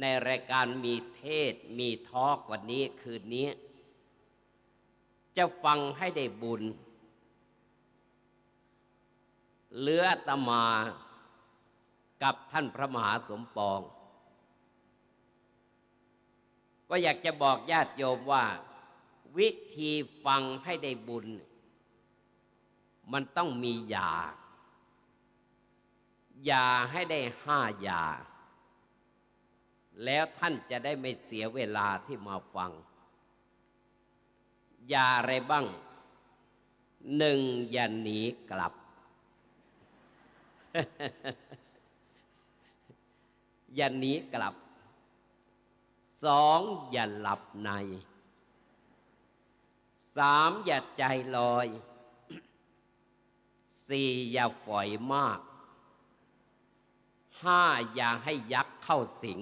ในรายการมีเทศมีทอล์กวันนี้คืนนี้ จะฟังให้ได้บุญ เลืออตมากับท่านพระมหาสมปอง ก็อยากจะบอกญาติโยมว่า วิธีฟังให้ได้บุญ มันต้องมียา ยาให้ได้ห้ายา แล้วท่านจะได้ไม่เสียเวลาที่มาฟังยาอะไรบ้าง หนึ่งอย่าหนีกลับ อย่าหนีกลับ สองอย่าหลับใน สามอย่าใจลอย สี่อย่าฝอยมากห้าอย่าให้ยักษ์เข้าสิง